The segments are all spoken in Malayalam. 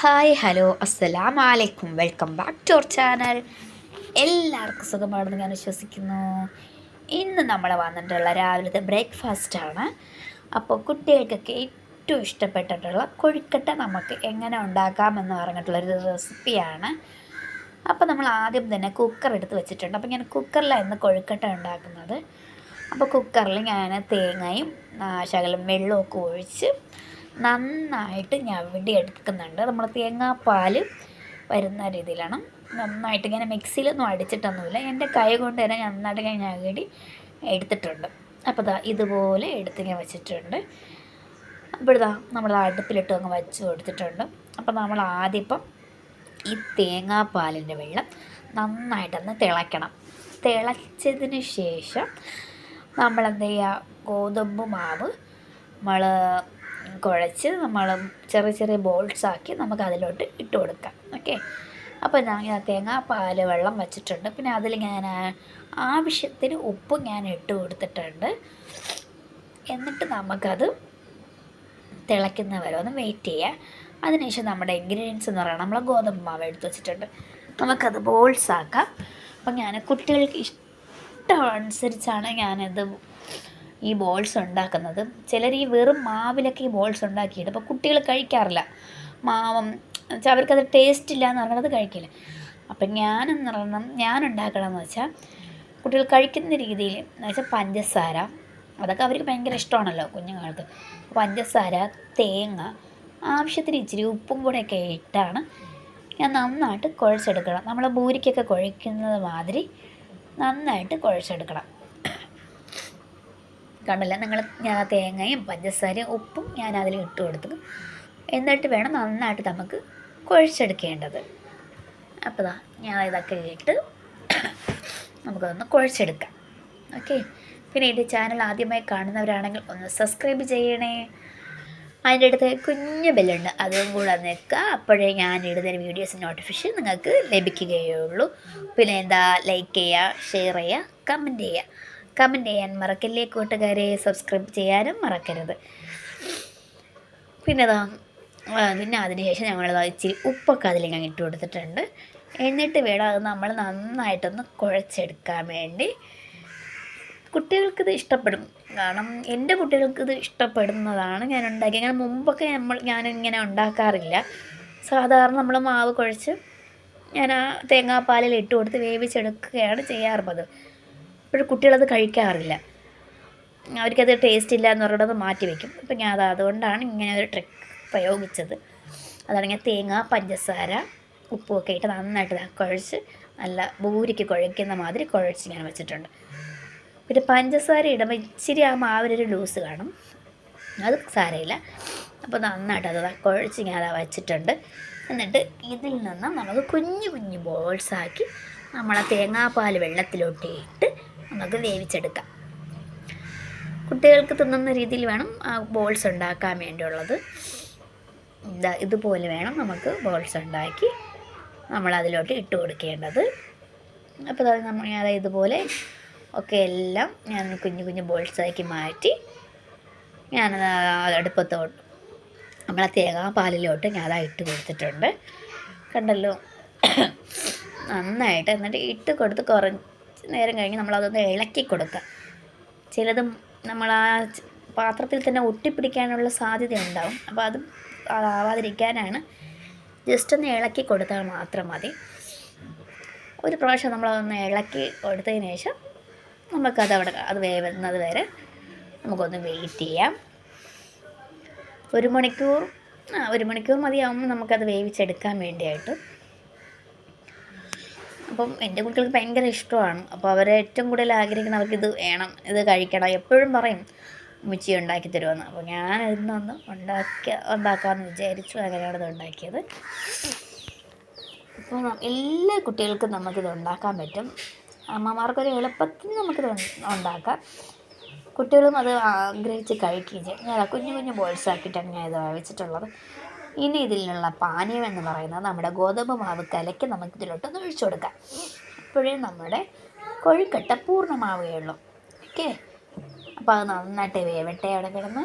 ഹായ് ഹലോ അസ്സലാം വലൈക്കും welcome back to our channel. എല്ലാവർക്കും സുഖമാണെന്ന് ഞാൻ വിശ്വസിക്കുന്നു. ഇന്ന് നമ്മൾ വന്നിട്ടുള്ള രാവിലത്തെ ബ്രേക്ക്ഫാസ്റ്റാണ് അപ്പോൾ കുട്ടികൾക്കൊക്കെ ഏറ്റവും ഇഷ്ടപ്പെട്ടിട്ടുള്ള കൊഴുക്കട്ട നമുക്ക് എങ്ങനെ ഉണ്ടാക്കാമെന്ന് പറഞ്ഞിട്ടുള്ളൊരു റെസിപ്പിയാണ്. അപ്പോൾ നമ്മൾ ആദ്യം തന്നെ കുക്കർ എടുത്ത് വെച്ചിട്ടുണ്ട്. അപ്പോൾ ഞാൻ കുക്കറിലായിരുന്നു കൊഴുക്കട്ട ഉണ്ടാക്കുന്നത്. അപ്പോൾ കുക്കറിൽ ഞാൻ തേങ്ങയും ശകലം വെള്ളമൊക്കെ ഒഴിച്ച് നന്നായിട്ട് ഞവടി എടുക്കുന്നുണ്ട്. നമ്മൾ തേങ്ങാപ്പാൽ വരുന്ന രീതിയിലാണ്. നന്നായിട്ട് ഇങ്ങനെ മിക്സിയിലൊന്നും അടിച്ചിട്ടൊന്നുമില്ല. എന്റെ കൈ കൊണ്ട് തന്നെ നന്നായിട്ട് ഞാൻ ഞവടി എടുത്തിട്ടുണ്ട്. അപ്പോൾ ദാ ഇതുപോലെ എടുത്ത് ഞാൻ വെച്ചിട്ടുണ്ട്. അപ്പോൾ ഇതാ നമ്മൾ അടുപ്പിലിട്ട് അങ്ങ് വച്ച് കൊടുത്തിട്ടുണ്ട്. അപ്പോൾ നമ്മൾ ആദ്യം ഇപ്പം ഈ തേങ്ങാപ്പാലിന്റെ വെള്ളം നന്നായിട്ടൊന്ന് തിളയ്ക്കണം. തിളച്ചതിന് ശേഷം നമ്മൾ എന്ത് ചെയ്യുക? ഗോതമ്പ് മാവ് നമ്മൾ കുഴച്ച് നമ്മൾ ചെറിയ ചെറിയ ബോൾസ് ആക്കി നമുക്ക് അതിലോട്ട് ഇട്ട് കൊടുക്കാം. ഓക്കെ അപ്പോൾ ഞാൻ ഇങ്ങനെ തേങ്ങാ പാൽ വെള്ളം വെച്ചിട്ടുണ്ട്. പിന്നെ അതിൽ ഞാൻ ആവശ്യത്തിന് ഉപ്പും ഞാൻ ഇട്ട് കൊടുത്തിട്ടുണ്ട്. എന്നിട്ട് നമുക്കത് തിളയ്ക്കുന്ന വരെ ഒന്ന് വെയിറ്റ് ചെയ്യുക അതിനുശേഷം നമ്മുടെ ഇൻഗ്രീഡിയൻസ് എന്ന് പറയുന്നത് നമ്മൾ ഗോതമ്പ് മാവ് എടുത്ത് വെച്ചിട്ടുണ്ട്. നമുക്കത് ബോൾസ് ആക്കാം. അപ്പം ഞാൻ കുട്ടികൾക്ക് ഇഷ്ടം അനുസരിച്ചാണ് ഞാനത് ഈ ബോൾസ് ഉണ്ടാക്കുന്നത്. ചിലർ ഈ വെറും മാവിലൊക്കെ ഈ ബോൾസ് ഉണ്ടാക്കിയിട്ട് അപ്പോൾ കുട്ടികൾ കഴിക്കാറില്ല. മാവം വെച്ചാൽ അവർക്കത് ടേസ്റ്റ് ഇല്ല എന്ന് പറഞ്ഞത് കഴിക്കില്ല. അപ്പം ഞാനെന്ന് പറഞ്ഞാൽ ഞാൻ ഉണ്ടാക്കണമെന്ന് വെച്ചാൽ കുട്ടികൾ കഴിക്കുന്ന രീതിയിൽ എന്ന് വെച്ചാൽ പഞ്ചസാര അതൊക്കെ അവർക്ക് ഭയങ്കര ഇഷ്ടമാണല്ലോ കുഞ്ഞുങ്ങൾക്ക്. പഞ്ചസാര തേങ്ങ ആവശ്യത്തിന് ഇച്ചിരി ഉപ്പും കൂടെയൊക്കെ ഇട്ടാണ് ഞാൻ നന്നായിട്ട് കുഴച്ചെടുക്കണം. നമ്മൾ ബൂരിക്കൊക്കെ കുഴയ്ക്കുന്നത് മാതിരി നന്നായിട്ട് കുഴച്ചെടുക്കണം. കണ്ടില്ല നിങ്ങൾ ഞാൻ തേങ്ങയും പഞ്ചസാരയും ഉപ്പും ഞാൻ അതിൽ ഇട്ട് കൊടുത്തു. എന്നിട്ട് വേണം നന്നായിട്ട് നമുക്ക് കുഴച്ചെടുക്കേണ്ടത്. അപ്പോൾ ദാ ഞാൻ ഇതൊക്കെ ഇട്ട് നമുക്കതൊന്ന് കുഴച്ചെടുക്കാം. ഓക്കെ? പിന്നെ എന്റെ ചാനൽ ആദ്യമായി കാണുന്നവരാണെങ്കിൽ ഒന്ന് സബ്സ്ക്രൈബ് ചെയ്യണേ. അതിന്റെ അടുത്ത് കുഞ്ഞ് ബെല്ലുണ്ട് അതും കൂടെ നിൽക്കുക. അപ്പോഴേ ഞാൻ ഇടുന്ന വീഡിയോസ് നോട്ടിഫിക്കേഷൻ നിങ്ങൾക്ക് ലഭിക്കുകയുള്ളൂ. പിന്നെ എന്താ ലൈക്ക് ചെയ്യുക ഷെയർ ചെയ്യുക കമന്റ് ചെയ്യുക. കമന്റ് ചെയ്യാൻ മറക്കല്ലേ കൂട്ടുകാരെ? സബ്സ്ക്രൈബ് ചെയ്യാനും മറക്കരുത്. പിന്നെ അതാ പിന്നെ അതിനുശേഷം ഞങ്ങൾ ഇച്ചിരി ഉപ്പൊക്കെ അതിലേക്ക് അങ്ങ് ഇട്ട് കൊടുത്തിട്ടുണ്ട്. എന്നിട്ട് വേണം അത് നമ്മൾ നന്നായിട്ടൊന്ന് കുഴച്ചെടുക്കാൻ വേണ്ടി. കുട്ടികൾക്കിത് ഇഷ്ടപ്പെടും. കാരണം എന്റെ കുട്ടികൾക്കിത് ഇഷ്ടപ്പെടുന്നതാണ് ഞാൻ ഉണ്ടാക്കി ഞാൻ മുമ്പൊക്കെ നമ്മൾ ഞാനിങ്ങനെ ഉണ്ടാക്കാറില്ല. സാധാരണ നമ്മൾ മാവ് കുഴച്ച് ഞാൻ ആ തേങ്ങാപ്പാലിൽ ഇട്ട് കൊടുത്ത് വേവിച്ചെടുക്കുകയാണ് ചെയ്യാറുള്ളത്. അപ്പോൾ കുട്ടികളത് കഴിക്കാറില്ല. അവർക്കത് ടേസ്റ്റ് ഇല്ല എന്ന് പറയുന്നത് മാറ്റി വയ്ക്കും അപ്പോൾ ഞാൻ അത് അതുകൊണ്ടാണ് ഇങ്ങനെ ഒരു ട്രിക്ക് പ്രയോഗിച്ചത്. അതാണെങ്കിൽ തേങ്ങ പഞ്ചസാര ഉപ്പുമൊക്കെ ഇട്ട് നന്നായിട്ട് കുഴച്ച് നല്ല ബൂരിക്ക് കുഴയ്ക്കുന്ന മാതിരി കുഴച്ച് ഞാൻ വെച്ചിട്ടുണ്ട്. പിന്നെ പഞ്ചസാര ഇടുമ്പോൾ ഇച്ചിരി ആ മാവിനൊരു ലൂസ് കാണും. അത് സാരമില്ല അപ്പോൾ നന്നായിട്ട് അത് കുഴച്ച് ഞാൻ അത് വെച്ചിട്ടുണ്ട്. എന്നിട്ട് ഇതിൽ നിന്ന് നമുക്ക് കുഞ്ഞു കുഞ്ഞു ബോൾസാക്കി നമ്മളെ തേങ്ങാപ്പാൽ വെള്ളത്തിലോട്ട് ഇട്ട് നമുക്ക് വേവിച്ചെടുക്കാം. കുട്ടികൾക്ക് തിന്നുന്ന രീതിയിൽ വേണം ആ ബോൾസ് ഉണ്ടാക്കാൻ വേണ്ടിയുള്ളത്. ഇതാ ഇതുപോലെ വേണം നമുക്ക് ബോൾസ് ഉണ്ടാക്കി നമ്മൾ അതിലോട്ട് ഇട്ട് കൊടുക്കേണ്ടത്. അപ്പോൾ അത് നമ്മൾ ഞാൻ ഇതുപോലെ ഒക്കെ എല്ലാം ഞാൻ കുഞ്ഞു കുഞ്ഞു ബോൾസാക്കി മാറ്റി ഞാൻ അടുപ്പത്തോട്ട് നമ്മളെ തേങ്ങാപ്പാലിലോട്ട് ഞാൻ അതാ ഇട്ട് കൊടുത്തിട്ടുണ്ട്. കണ്ടല്ലോ? നന്നായിട്ട്. എന്നിട്ട് ഇട്ട് കൊടുത്ത് നേരം കഴിഞ്ഞ് നമ്മളതൊന്ന് ഇളക്കി കൊടുക്കുക. ചിലതും നമ്മൾ ആ പാത്രത്തിൽ തന്നെ ഒട്ടിപ്പിടിക്കാനുള്ള സാധ്യത ഉണ്ടാവും അപ്പോൾ അതും അതാവാതിരിക്കാനാണ്. ജസ്റ്റ് ഒന്ന് ഇളക്കി കൊടുത്താൽ മാത്രം മതി. ഒരു പ്രാവശ്യം നമ്മളതൊന്ന് ഇളക്കി കൊടുത്തതിന് ശേഷം നമുക്കത് അവിടെ അത് വേവുന്നത് വരെ നമുക്കൊന്ന് വെയിറ്റ് ചെയ്യാം. ഒരു മണിക്കൂർ ആ ഒരു മണിക്കൂർ മതിയാവുമ്പോൾ നമുക്കത് വേവിച്ചെടുക്കാൻ വേണ്ടിയായിട്ട് അപ്പം എന്റെ കുട്ടികൾക്ക് ഭയങ്കര ഇഷ്ടമാണ്. അപ്പോൾ അവരെ ഏറ്റവും കൂടുതൽ ആഗ്രഹിക്കുന്നത് അവർക്ക് ഇത് വേണം ഇത് കഴിക്കണം. എപ്പോഴും പറയും ഉമ്മച്ചി ഉണ്ടാക്കി തരുമെന്ന്. അപ്പോൾ ഞാൻ ഇന്നൊന്ന് ഉണ്ടാക്കി ഉണ്ടാക്കാമെന്ന് വിചാരിച്ചു അങ്ങനെയാണ് ഇത് ഉണ്ടാക്കിയത്. അപ്പോൾ എല്ലാ കുട്ടികൾക്കും നമുക്കിത് ഉണ്ടാക്കാൻ പറ്റും. അമ്മമാർക്കൊരു എളുപ്പത്തിന് നമുക്കിത് ഉണ്ടാക്കാം. കുട്ടികളും അത് ആഗ്രഹിച്ച് കഴിക്കുകയും ചെയ്യും. ഞാൻ കുഞ്ഞു കുഞ്ഞു ബോൾസ് ആക്കിയിട്ടാണ് ഞാൻ ഇത് വെച്ചിട്ടുള്ളത് ഇനി ഇതിലുള്ള പാനീയം എന്ന് പറയുന്നത് നമ്മുടെ ഗോതമ്പ് മാവ് കലക്കി നമുക്ക് ഇതിലോട്ട് ഒന്ന് ഒഴിച്ചു കൊടുക്കാം. ഇപ്പോഴേ നമ്മുടെ കൊഴുക്കട്ട പൂർണമാവുകയുള്ളൂ ഓക്കെ? അപ്പോൾ അത് നന്നായിട്ട് വേവട്ടെ അവിടെ കിടന്ന്.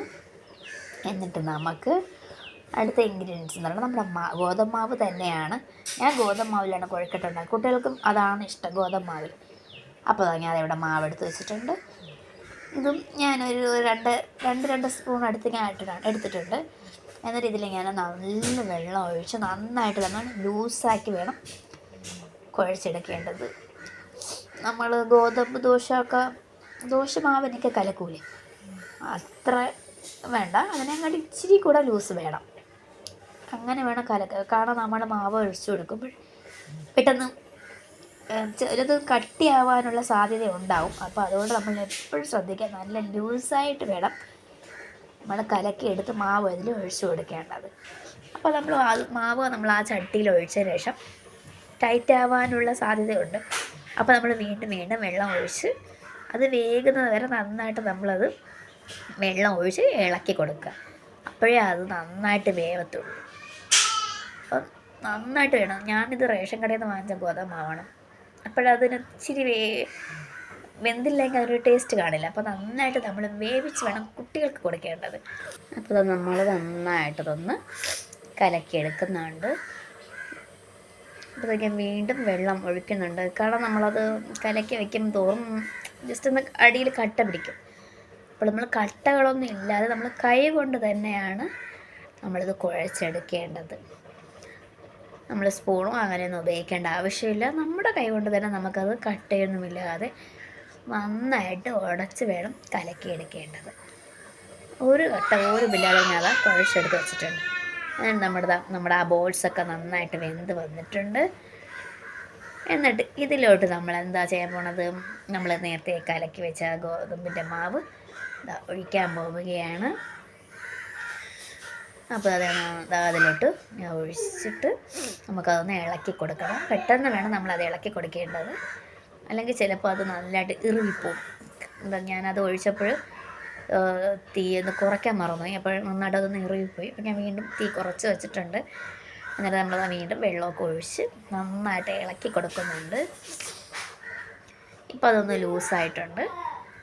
എന്നിട്ട് നമുക്ക് അടുത്ത ഇൻഗ്രീഡിയൻസ് എന്ന് പറഞ്ഞാൽ നമ്മുടെ മാ ഗോതമ്പ് മാവ് തന്നെയാണ്. ഞാൻ ഗോതമ്പ് മാവിലാണ് കുഴക്കട്ട ഉണ്ടാക്കുക കുട്ടികൾക്കും അതാണ് ഇഷ്ടം ഗോതമ്പ് മാവിൽ അപ്പോൾ ഞാൻ അതിവിടെ മാവ് എടുത്ത് വെച്ചിട്ടുണ്ട്. ഇതും ഞാനൊരു രണ്ട് രണ്ട് രണ്ട് സ്പൂൺ അടുത്ത് ഞാൻ ഇട്ടിട്ടാണ് എടുത്തിട്ടുണ്ട്. എന്നിട്ട് ഇതിലിങ്ങനെ നല്ല വെള്ളം ഒഴിച്ച് നന്നായിട്ട് തന്നെ ലൂസാക്കി വേണം കുഴച്ചെടുക്കേണ്ടത്. നമ്മൾ ഗോതമ്പ് ദോശയൊക്കെ ദോശ മാവിനൊക്കെ കലക്കൂലേ? അത്ര വേണ്ട. അതിനെങ്ങാട്ടി ഇച്ചിരി കൂടെ ലൂസ് വേണം. അങ്ങനെ വേണം കലക്ക കാരണം നമ്മൾ മാവ് ഒഴിച്ചു കൊടുക്കുമ്പോൾ പെട്ടെന്ന് ചിലത് കട്ടിയാവാനുള്ള സാധ്യത ഉണ്ടാവും അപ്പോൾ അതുകൊണ്ട് നമ്മൾ എപ്പോഴും ശ്രദ്ധിക്കുക. നല്ല ലൂസായിട്ട് വേണം നമ്മൾ കലക്കി എടുത്ത് മാവ് അതിൽ ഒഴിച്ചു കൊടുക്കേണ്ടത്. അപ്പോൾ നമ്മൾ മാവ് നമ്മൾ ആ ചട്ടിയിൽ ഒഴിച്ചതിന് ശേഷം ടൈറ്റ് ആവാനുള്ള സാധ്യതയുണ്ട്. അപ്പോൾ നമ്മൾ വീണ്ടും വീണ്ടും വെള്ളം ഒഴിച്ച് അത് വേകുന്നത് വരെ നന്നായിട്ട് നമ്മളത് വെള്ളം ഒഴിച്ച് ഇളക്കി കൊടുക്കുക. അപ്പോഴേ അത് നന്നായിട്ട് വേവത്തുള്ളൂ. അപ്പം നന്നായിട്ട് വേണം. ഞാനിത് റേഷൻ കടയിൽ നിന്ന് വാങ്ങിച്ച ഗോതമ്പാവണം അപ്പോഴതിന് ഇച്ചിരി വേ വെന്തില്ലെങ്കിൽ അതൊരു ടേസ്റ്റ് കാണില്ല. അപ്പോൾ നന്നായിട്ട് നമ്മൾ വേവിച്ച് വേണം കുട്ടികൾക്ക് കൊടുക്കേണ്ടത്. അപ്പോൾ നമ്മൾ നന്നായിട്ടതൊന്ന് കലക്കിയെടുക്കുന്നുണ്ട്. അപ്പോൾ ഞാൻ വീണ്ടും വെള്ളം ഒഴിക്കുന്നുണ്ട്. കാരണം നമ്മളത് കലക്കി വയ്ക്കും തോറും ജസ്റ്റ് ഒന്ന് അടിയിൽ കട്ട പിടിക്കും. അപ്പോൾ നമ്മൾ കട്ടകളൊന്നും ഇല്ലാതെ നമ്മൾ കൈ കൊണ്ട് തന്നെയാണ് നമ്മളിത് കുഴച്ചെടുക്കേണ്ടത്. നമ്മൾ സ്പൂണോ അങ്ങനെയൊന്നും ഉപയോഗിക്കേണ്ട ആവശ്യമില്ല. നമ്മുടെ കൈ കൊണ്ട് തന്നെ നമുക്കത് കട്ടയൊന്നുമില്ലാതെ നന്നായിട്ട് ഉടച്ച് വേണം കലക്കിയെടുക്കേണ്ടത് ഒരു കട്ട ഒരു ബില്ലാതെ ഞാൻ കുഴച്ചെടുത്ത് വെച്ചിട്ടുണ്ട്. അങ്ങനെ നമ്മുടെ നമ്മുടെ ആ ബോൾസൊക്കെ നന്നായിട്ട് വെന്ത് വന്നിട്ടുണ്ട്. എന്നിട്ട് ഇതിലോട്ട് നമ്മൾ എന്താ ചെയ്യാൻ പോണത്? നമ്മൾ നേരത്തെ കലക്കി വെച്ച ഗോതമ്പിന്റെ മാവ് ഒഴിക്കാൻ പോവുകയാണ്. അപ്പോൾ അതാണ് അതിലോട്ട് ഒഴിച്ചിട്ട് നമുക്കതൊന്ന് ഇളക്കി കൊടുക്കണം. പെട്ടെന്ന് വേണം നമ്മളത് ഇളക്കി കൊടുക്കേണ്ടത്. അല്ലെങ്കിൽ ചിലപ്പോൾ അത് നല്ലതായിട്ട് ഇറുകിപ്പോവും. എന്താ ഞാനത് ഒഴിച്ചപ്പോൾ തീ ഒന്ന് കുറയ്ക്കാൻ മറന്നുപോയി. അപ്പോൾ നന്നായിട്ട് അതൊന്ന് ഇറുകിപ്പോയി. അപ്പോൾ ഞാൻ വീണ്ടും തീ കുറച്ച് വെച്ചിട്ടുണ്ട്. എന്നിട്ട് നമ്മളത് വീണ്ടും വെള്ളമൊക്കെ ഒഴിച്ച് നന്നായിട്ട് ഇളക്കി കൊടുക്കുന്നുണ്ട്. ഇപ്പോൾ അതൊന്ന് ലൂസായിട്ടുണ്ട്.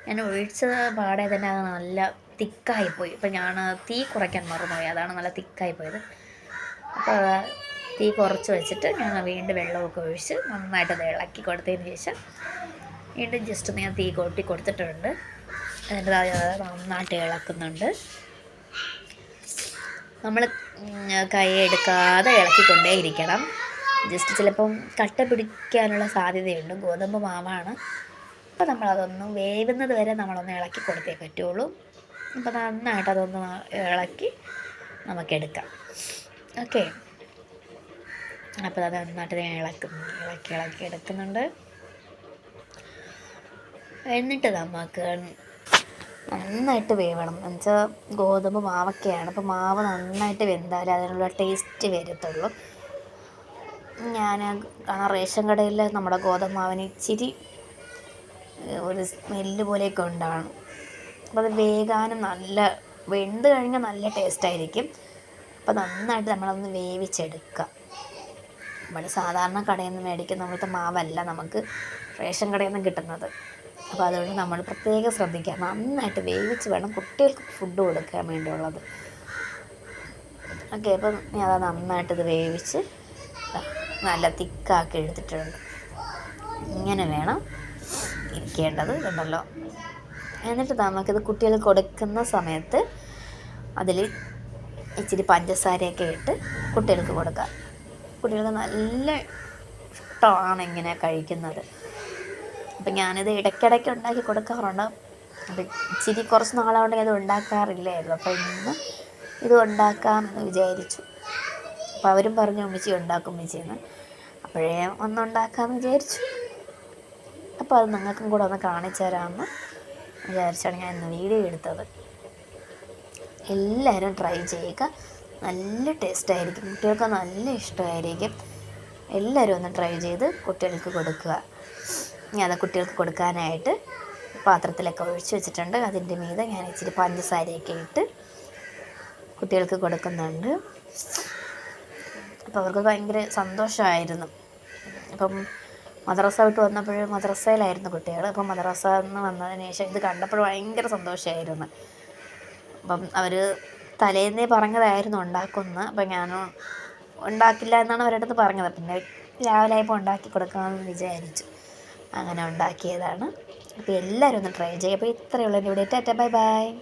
ഞാൻ ഒഴിച്ച പാടെ തന്നെ അത് നല്ല തിക്കായിപ്പോയി. ഇപ്പം ഞാൻ തീ കുറയ്ക്കാൻ മറന്നുപോയി. അതാണ് നല്ല തിക്കായി പോയത് അപ്പോൾ തീ കുറച്ച് വെച്ചിട്ട് ഞാൻ വീണ്ടും വെള്ളമൊക്കെ ഒഴിച്ച് നന്നായിട്ട് ഇളക്കി കൊടുത്തതിന് ശേഷം വീണ്ടും ജസ്റ്റ് ഞാൻ തീ കൊട്ടി കൊടുത്തിട്ടുണ്ട്. എന്നിട്ട് നന്നായിട്ട് ഇളക്കുന്നുണ്ട്. നമ്മൾ കൈ എടുക്കാതെ ഇളക്കിക്കൊണ്ടേ ഇരിക്കണം ജസ്റ്റ് ചിലപ്പം കട്ട പിടിക്കാനുള്ള സാധ്യതയുണ്ട്. ഗോതമ്പ് മാവാണ്. അപ്പോൾ നമ്മളതൊന്ന് വേവുന്നത് വരെ നമ്മളൊന്ന് ഇളക്കി കൊടുത്തേ പറ്റുള്ളൂ. അപ്പോൾ നന്നായിട്ട് അതൊന്ന് ഇളക്കി നമുക്കെടുക്കാം. ഓക്കെ അപ്പോൾ അത് നന്നായിട്ട് ഞാൻ ഇളക്കും ഇളക്കി ഇളക്കി എടുക്കുന്നുണ്ട്. എന്നിട്ട് നമുക്ക് നന്നായിട്ട് വേവണം. എന്നുവെച്ചാൽ ഗോതമ്പ് മാവൊക്കെയാണ്. അപ്പോൾ മാവ് നന്നായിട്ട് വെന്താലേ അതിനുള്ള ടേസ്റ്റ് വരത്തുള്ളൂ. ഞാൻ കാണാൻ റേഷൻ കടയിൽ നമ്മുടെ ഗോതമ്പ് മാവിന് ഇച്ചിരി ഒരു സ്മെല്ല് പോലെയൊക്കെ ഉണ്ടാകണം അപ്പോൾ അത് വേകാനും നല്ല വെന്ത് കഴിഞ്ഞാൽ നല്ല ടേസ്റ്റായിരിക്കും അപ്പോൾ നന്നായിട്ട് നമ്മളൊന്ന് വേവിച്ചെടുക്കുക നമ്മൾ സാധാരണ കടയിൽ നിന്ന് മേടിക്കുന്ന നമ്മളത്തെ മാവല്ല നമുക്ക് റേഷൻ കടയിൽ നിന്ന് കിട്ടുന്നത്. അപ്പോൾ അതുകൊണ്ട് നമ്മൾ പ്രത്യേകം ശ്രദ്ധിക്കുക. നന്നായിട്ട് വേവിച്ച് വേണം കുട്ടികൾക്ക് ഫുഡ് കൊടുക്കാൻ വേണ്ടിയുള്ളത്. ഓക്കെ അപ്പം ഞാൻ അത് നന്നായിട്ട് ഇത് വേവിച്ച് നല്ല തിക്കാക്കി എടുത്തിട്ടുണ്ട്. ഇങ്ങനെ വേണം ഇരിക്കേണ്ടത് ഉണ്ടല്ലോ എന്നിട്ട് നമുക്കിത് കുട്ടികൾക്ക് കൊടുക്കുന്ന സമയത്ത് അതിൽ ഇച്ചിരി പഞ്ചസാരയൊക്കെ ഇട്ട് കുട്ടികൾക്ക് കൊടുക്കാം. കുട്ടികൾക്ക് നല്ല ഇഷ്ടമാണ് ഇങ്ങനെ കഴിക്കുന്നത്. അപ്പം ഞാനിത് ഇടയ്ക്കിടയ്ക്ക് ഉണ്ടാക്കി കൊടുക്കാറുണ്ട്. അപ്പം ഇച്ചിരി കുറച്ച് നാളാണെങ്കിൽ അത് ഉണ്ടാക്കാറില്ലായിരുന്നു. അപ്പോൾ ഇന്ന് ഇത് ഉണ്ടാക്കാമെന്ന് വിചാരിച്ചു. അപ്പോൾ അവരും പറഞ്ഞു ഉമ്മച്ചി ഉണ്ടാക്കും ഉമ്മച്ചിന്ന് അപ്പോഴേ ഒന്നുണ്ടാക്കാമെന്ന് വിചാരിച്ചു. അപ്പോൾ അത് നിങ്ങൾക്കും കൂടെ ഒന്ന് കാണിച്ചു തരാമെന്ന് വിചാരിച്ചാണ് ഞാൻ ഇന്ന് വീഡിയോ എടുത്തത്. എല്ലാവരും ട്രൈ ചെയ്യുക. നല്ല ടേസ്റ്റ് ആയിരിക്കും കുട്ടികൾക്ക് നല്ല ഇഷ്ടമായിരിക്കും. എല്ലാവരും ഒന്ന് ട്രൈ ചെയ്ത് കുട്ടികൾക്ക് കൊടുക്കുക. അത് കുട്ടികൾക്ക് കൊടുക്കാനായിട്ട് പാത്രത്തിലൊക്കെ ഒഴിച്ചു വെച്ചിട്ടുണ്ട്. അതിന്റെ മീതെ ഞാൻ ഇച്ചിരി പഞ്ചസാരയൊക്കെ ഇട്ട് കുട്ടികൾക്ക് കൊടുക്കുന്നുണ്ട്. അപ്പോൾ അവർക്ക് ഭയങ്കര സന്തോഷമായിരുന്നു. അപ്പം മദ്രസ വിട്ട് വന്നപ്പോൾ മദ്രസയിലായിരുന്നു കുട്ടികൾ. അപ്പം മദ്രസ എന്ന് വന്നതിന് ശേഷം ഇത് കണ്ടപ്പോൾ ഭയങ്കര സന്തോഷമായിരുന്നു. അപ്പം അവർ തലേന്നേ പറഞ്ഞതായിരുന്നു ഉണ്ടാക്കുമെന്ന്. അപ്പം ഞാൻ ഉണ്ടാക്കില്ല എന്നാണ് അവരുടെ അടുത്ത് പറഞ്ഞത്. പിന്നെ രാവിലെ ആയപ്പോൾ ഉണ്ടാക്കി കൊടുക്കാമെന്ന് വിചാരിച്ചു. അങ്ങനെ ഉണ്ടാക്കിയതാണ്. അപ്പോൾ എല്ലാവരും ഒന്ന് ട്രൈ ചെയ്യുക. അപ്പോൾ ഇത്രയേ ഉള്ളൂ. ഇവിടെ ടാറ്റ ബൈ ബൈ